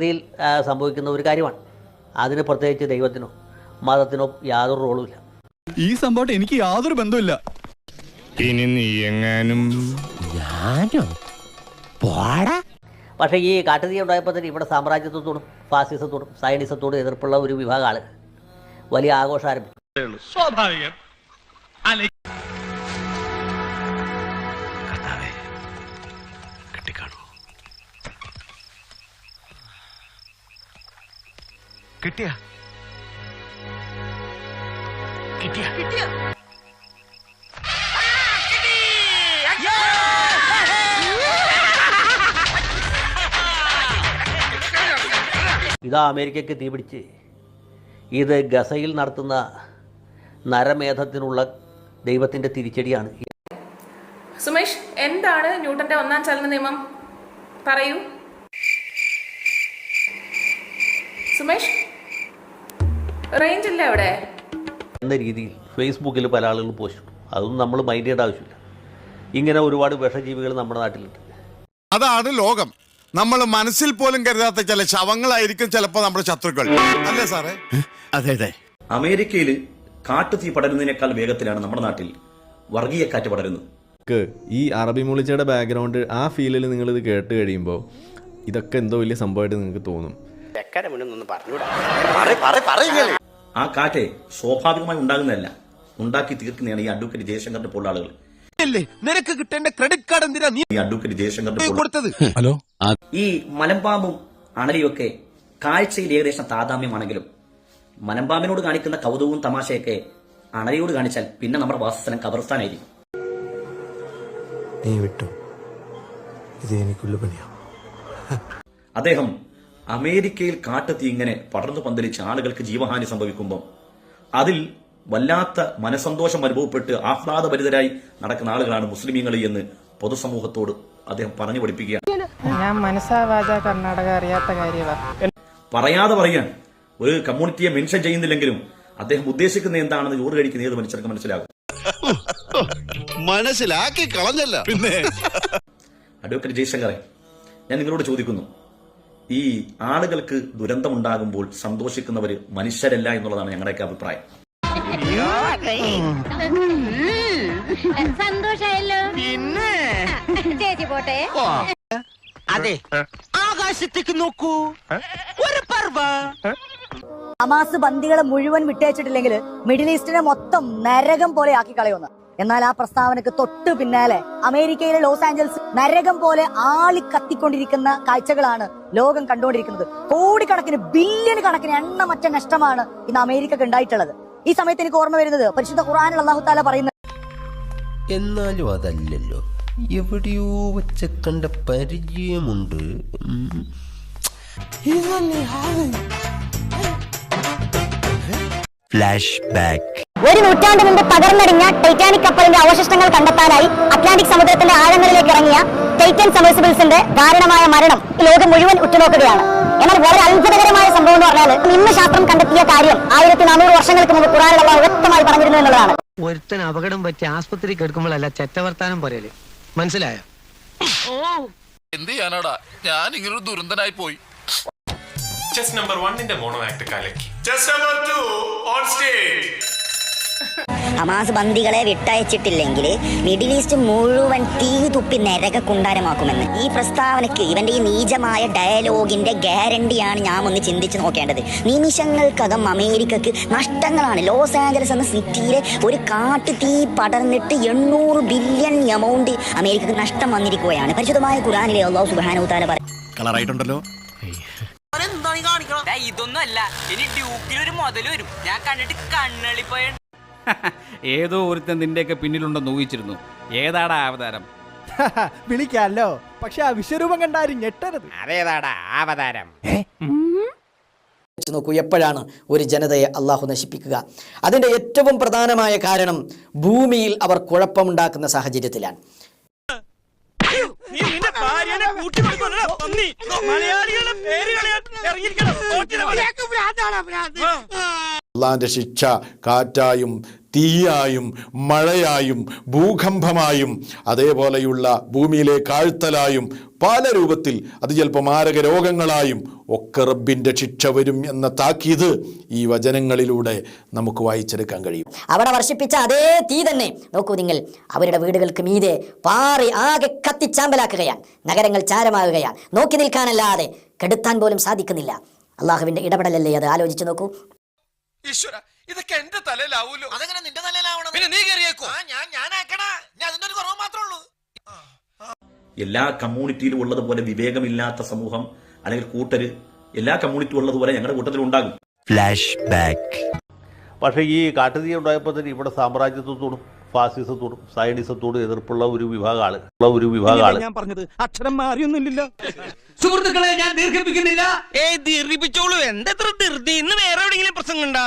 ഇതിൽ സംഭവിക്കുന്ന ഒരു കാര്യമാണ്. അതിന് പ്രത്യേകിച്ച് ദൈവത്തിനോ മതത്തിനോ യാതൊരു റോളുമില്ല ഈ സംഭവം എനിക്ക് യാതൊരു ബന്ധമില്ല ഇനി നീ എങ്ങാനും പക്ഷേ ഈ കാട്ടുതീ ഉണ്ടായപ്പോൾ തന്നെ ഇവിടെ സാമ്രാജ്യത്വത്തോടും ഫാസിസത്തോടും സയനിസത്തോടും എതിർപ്പുള്ള ഒരു വിഭാഗം ആളുകൾ. വലിയ ആഘോഷം ആരംഭിച്ചു കിട്ടിയ? ഇതാ അമേരിക്കയ്ക്ക് തീപിടിച്ച് ഇത് ഗസയിൽ നടത്തുന്ന നരമേധത്തിനുള്ള ദൈവത്തിന്റെ തിരിച്ചടിയാണ്. സുമേഷ് എന്താണ് ന്യൂട്ടന്റെ ഒന്നാം ചലന നിയമം? പറയൂ. സുമേഷ് റേഞ്ച് ഇല്ല അവിടെ. എന്ന രീതിയിൽ ഫേസ്ബുക്കിൽ പല ആളുകൾ പോസ്റ്റ് ഇട്ടു. അതൊന്നും നമ്മൾ മൈൻഡ് ചെയ്യേണ്ട ആവശ്യമില്ല. ഇങ്ങനെ ഒരുപാട് വിഷജീവികൾ നമ്മുടെ നാട്ടിലുണ്ട്. അതാണ് ലോകം. നമ്മൾ മനസ്സിൽ പോലും കരുതാത്ത ചില ശവങ്ങളായിരിക്കും ചിലപ്പോൾ നമ്മുടെ ശത്രുക്കൾ. അല്ലേ സാറേ? അതെ അതെ. അമേരിക്കയിൽ കാട്ടുതീ പടരുന്നതിനേക്കാൾ വേഗത്തിലാണ് നമ്മുടെ നാട്ടിൽ വർഗീയ കാറ്റ് പടരുന്നത്. ഈ അറബി മൂളിച്ചയുടെ ബാക്ക്ഗ്രൗണ്ട് ആ ഫീലിൽ നിങ്ങൾ ഇത് കേട്ട് കഴിയുമ്പോൾ ഇതൊക്കെ എന്തോ വലിയ സംഭവമായിട്ട് നിങ്ങൾക്ക് തോന്നും. ആ കാറ്റ് സ്വാഭാവികമായി ഉണ്ടാകുന്നതല്ല. ഉണ്ടാക്കി തീർക്കുന്നതാണ് ഈ അഡ്വക്കേറ്റ് ജയശങ്കറിന്റെ പോലുള്ള ആളുകൾ. നിനക്ക് കിട്ടേണ്ട ക്രെഡിറ്റ് കാർഡ് എന്തിനാ നീ ഈ അഡ്വക്കേറ്റ് ജയശങ്കറിന്റെ പോലുള്ള കൊടുത്തത്? ഹലോ? ഈ മലമ്പാമ്പും അണലിയൊക്കെ കാഴ്ചയിൽ ഏകദേശം താതാമ്യമാണെങ്കിലും മലമ്പാമ്പിനോട് കാണിക്കുന്ന കൗതുകവും തമാശയൊക്കെ അണലിയോട് കാണിച്ചാൽ പിന്നെ നമ്മുടെ വാസസ്ഥലം കബർസ്ഥാനായിരിക്കും. നീ വിട്ടു. ഇത് എനിക്കുള്ള പണിയാ. അദ്ദേഹം അമേരിക്കയിൽ കാട്ടുതീ ഇങ്ങനെ പടർന്നു പന്തലിച്ച് ആളുകൾക്ക് ജീവഹാനി സംഭവിക്കുമ്പോൾ അതിൽ വല്ലാത്ത മനസന്തോഷം അനുഭവപ്പെട്ട് ആഹ്ലാദഭരിതരായി നടക്കുന്ന ആളുകളാണ് മുസ്ലിമീങ്ങൾ എന്ന് പൊതുസമൂഹത്തോട് അദ്ദേഹം പറഞ്ഞു പഠിപ്പിക്കുകയാണ്. ഞാൻ മനസ്സാവാച കർണാടക അറിയാത്ത കാര്യമാണ് പറയാതെ പറയാൻ ഒരു കമ്മ്യൂണിറ്റിയെ മെൻഷൻ ചെയ്യുന്നില്ലെങ്കിലും അദ്ദേഹം ഉദ്ദേശിക്കുന്ന എന്താണെന്ന് ചോറ് കഴിക്കുന്ന ഏത് മനുഷ്യർക്ക് മനസ്സിലാകും. മനസ്സിലാക്കി കളഞ്ഞല്ല. പിന്നെ അഡ്വക്കേറ്റ് ജയശങ്കറെ ഞാൻ നിങ്ങളോട് ചോദിക്കുന്നു. ഈ ആളുകൾക്ക് ദുരന്തമുണ്ടാകുമ്പോൾ സന്തോഷിക്കുന്നവർ മനുഷ്യരല്ല എന്നുള്ളതാണ് ഞങ്ങളുടെ അഭിപ്രായം. സന്തോഷായല്ലോ. പിന്നെ? ചേച്ചി പോട്ടെ. അതെ. ആകാശത്തേക്ക് നോക്കൂ. ഒരു പർവ. ഹമാസ് ബന്ദികളെ മുഴുവൻ വിട്ടയച്ചിട്ടില്ലെങ്കിൽ മിഡിൽ ഈസ്റ്റിനെ മൊത്തം നരകം പോലെ ആക്കി കളയുന്നു എന്നാൽ ആ പ്രസ്താവനക്ക് തൊട്ട് പിന്നാലെ അമേരിക്കയിലെ ലോസ് ആഞ്ചൽസ് നരകം പോലെ ആളി കത്തിക്കൊണ്ടിരിക്കുന്ന കാഴ്ചകളാണ് ലോകം കണ്ടുകൊണ്ടിരിക്കുന്നത്. കോടിക്കണക്കിന് ബില്യൺ കണക്കിന് എണ്ണമറ്റ നഷ്ടമാണ് ഇന്ന് അമേരിക്കക്ക് ഉണ്ടായിട്ടുള്ളത്. ഈ സമയത്ത് എനിക്ക് ഓർമ്മ വരുന്നത് പരിശുദ്ധ ഖുറാനിൽ അള്ളാഹു താല പറയുന്നത് എന്നാലും അതല്ലല്ലോ. എവിടെയോ വെച്ച കണ്ട പരിചയമുണ്ട്. ഫ്ലാഷ് ബാക്ക് ഒരു നൂറ്റാണ്ട് മുമ്പ് തകർന്നടിഞ്ഞ ടൈറ്റാനിക് കപ്പലിന്റെ അവശിഷ്ടങ്ങൾ കണ്ടെത്താനായി അറ്റ്ലാന്റിക് സമുദ്രത്തിന്റെ ആഴങ്ങളിലേക്ക് ഇറങ്ങിയ ടൈറ്റൻ സബേഴ്സിബിൾസിന്റെ ദാരുണമായ മരണം ലോകം മുഴുവൻ ഉറ്റുനോക്കുകയാണ്. എന്നാൽ വളരെ അത്ഭുതകരമായ സംഭവം എന്ന് പറഞ്ഞാൽ ഇന്ന് ശാസ്ത്രം കണ്ടെത്തിയ കാര്യം ആയിരത്തി നാനൂറ് വർഷങ്ങൾക്ക് മുമ്പ് കുറാനുള്ള വ്യക്തമായി പറഞ്ഞിരുന്നു എന്നുള്ളതാണ്. ഒരുത്തൻ അപകടം പറ്റി ആസ്പത്രി കെടുക്കുമ്പോഴല്ല ചെറ്റവർത്താനം പറയൽ. മനസ്സിലായോ? എന്ത് ചെയ്യാനാടാ? ഞാൻ ഇങ്ങനൊരു ദുരന്തനായി പോയി. ചെസ് നമ്പർ വണ്ണിന്റെ മോണോ ആക്ട് കലക്കി. Chest number two on stage Hamas ബന്ദികളെ വിട്ടയച്ചിട്ടില്ലെങ്കിൽ മിഡിൽ ഈസ്റ്റ് മുഴുവൻ തീ തുപ്പി നരക കുണ്ടാരമാക്കുമെന്ന് ഈ പ്രസ്താവനയ്ക്ക് ഇവന്റെ ഈ നീചമായ ഡയലോഗിന്റെ ഗ്യാരണ്ടിയാണ് ഞാൻ ഒന്ന് ചിന്തിച്ച് നോക്കേണ്ടത്. നിമിഷങ്ങൾക്കകം അമേരിക്കക്ക് നഷ്ടങ്ങളാണ്. ലോസ് ആഞ്ചലസ് എന്ന സിറ്റിയിലെ ഒരു കാട്ടു തീ പടർന്നിട്ട് എണ്ണൂറ് ബില്യൺ എമൗണ്ട് അമേരിക്കക്ക് നഷ്ടം വന്നിരിക്കുകയാണ്. പരിശുദ്ധമായ ഖുറാനിലെ അള്ളാഹു സുബാനു താല കളറായിട്ടുണ്ടല്ലോ ഇതൊന്നും അല്ല ഇനി ഡ്യൂക്കിലൊരു മുതൽ വരും. ഞാൻ കണ്ടിട്ട് കണ്ണളിപ്പോയ ഏതോ ഒരുത്തൻ നിന്റെയൊക്കെ പിന്നിലുണ്ടെന്ന് ഊഹിച്ചിരുന്നു. ഏതാടാ അവതാരം? വിളിക്കാല്ലോ. പക്ഷെ ആ വിശ്വരൂപം കണ്ടാരും ഞെട്ടരുത്. അതേതാടാ അവതാരം? വെച്ച് നോക്കൂ എപ്പോഴാണ് ഒരു ജനതയെ അള്ളാഹു നശിപ്പിക്കുക? അതിന്റെ ഏറ്റവും പ്രധാനമായ കാരണം ഭൂമിയിൽ അവർ കുഴപ്പമുണ്ടാക്കുന്ന സാഹചര്യത്തിലാണ്. അള്ളാന്റെ ശിക്ഷ കാറ്റായും തീയായും മഴയായും ഭൂകമ്പമായും അതേപോലെയുള്ള ഭൂമിയിലെ കാഴ്ത്തലായും പല രൂപത്തിൽ അത് ചിലപ്പോൾ മാരക രോഗങ്ങളായും ഒക്കെ റബ്ബിന്റെ ശിക്ഷ വരും എന്ന താക്കീത് ഈ വചനങ്ങളിലൂടെ നമുക്ക് വായിച്ചെടുക്കാൻ കഴിയും. അവിടെ വർഷിപ്പിച്ച അതേ തീ തന്നെ നോക്കൂ നിങ്ങൾ. അവരുടെ വീടുകൾക്ക് മീതെ പാറി ആകെ കത്തിച്ചാമ്പലാക്കുകയാണ്. നഗരങ്ങൾ ചാരമാകുകയാണ്. നോക്കി നിൽക്കാനല്ലാതെ കെടുത്താൻ പോലും സാധിക്കുന്നില്ല. അള്ളാഹുവിന്റെ ഇടപെടലല്ലേ അത്? ആലോചിച്ച് നോക്കൂ. ഈശ്വര ഇതൊക്കെ എന്റെ തലയിലാവൂലോ? അതെങ്ങനെ നിന്റെ തലയിലാവണം? പിന്നെ നീ കയറിയേക്കോ? ഞാൻ ഞാനാക്കണ ഞാൻ അതിന്റെ ഒരു കുറവ് മാത്രമേ ഉള്ളൂ. എല്ലാ കമ്മ്യൂണിറ്റിയിലും ഉള്ളതുപോലെ വിവേകമില്ലാത്ത സമൂഹം അല്ലെങ്കിൽ കൂട്ടര് എല്ലാ കമ്മ്യൂണിറ്റിയും ഉള്ളതുപോലെ ഞങ്ങളുടെ കൂട്ടത്തിൽ ഉണ്ടാകും. ഫ്ലാഷ് ബാക്ക് പക്ഷേ ഈ കാട്ടുതീ ഉണ്ടായപ്പോൾ തന്നെ ഇവിടെ സാമ്രാജ്യത്വത്തോടും ഫാസിസത്തോടും സയനിസത്തോടും എതിർപ്പുള്ള ഒരു വിഭാഗം ആൾ ഉള്ള ഒരു വിഭാഗം ആൾ ഞാൻ പറഞ്ഞത് അക്ഷരം മാറിയൊന്നുമില്ല സുഹൃത്തുക്കളെ ഞാൻ ദീർഘിപ്പിക്കുന്നില്ല. ഏ ദീർഘിപ്പിച്ചോളൂ. എന്താ ധൃതി? ഇന്ന് വേറെ എവിടെയെങ്കിലും പ്രസംഗം ഉണ്ടാ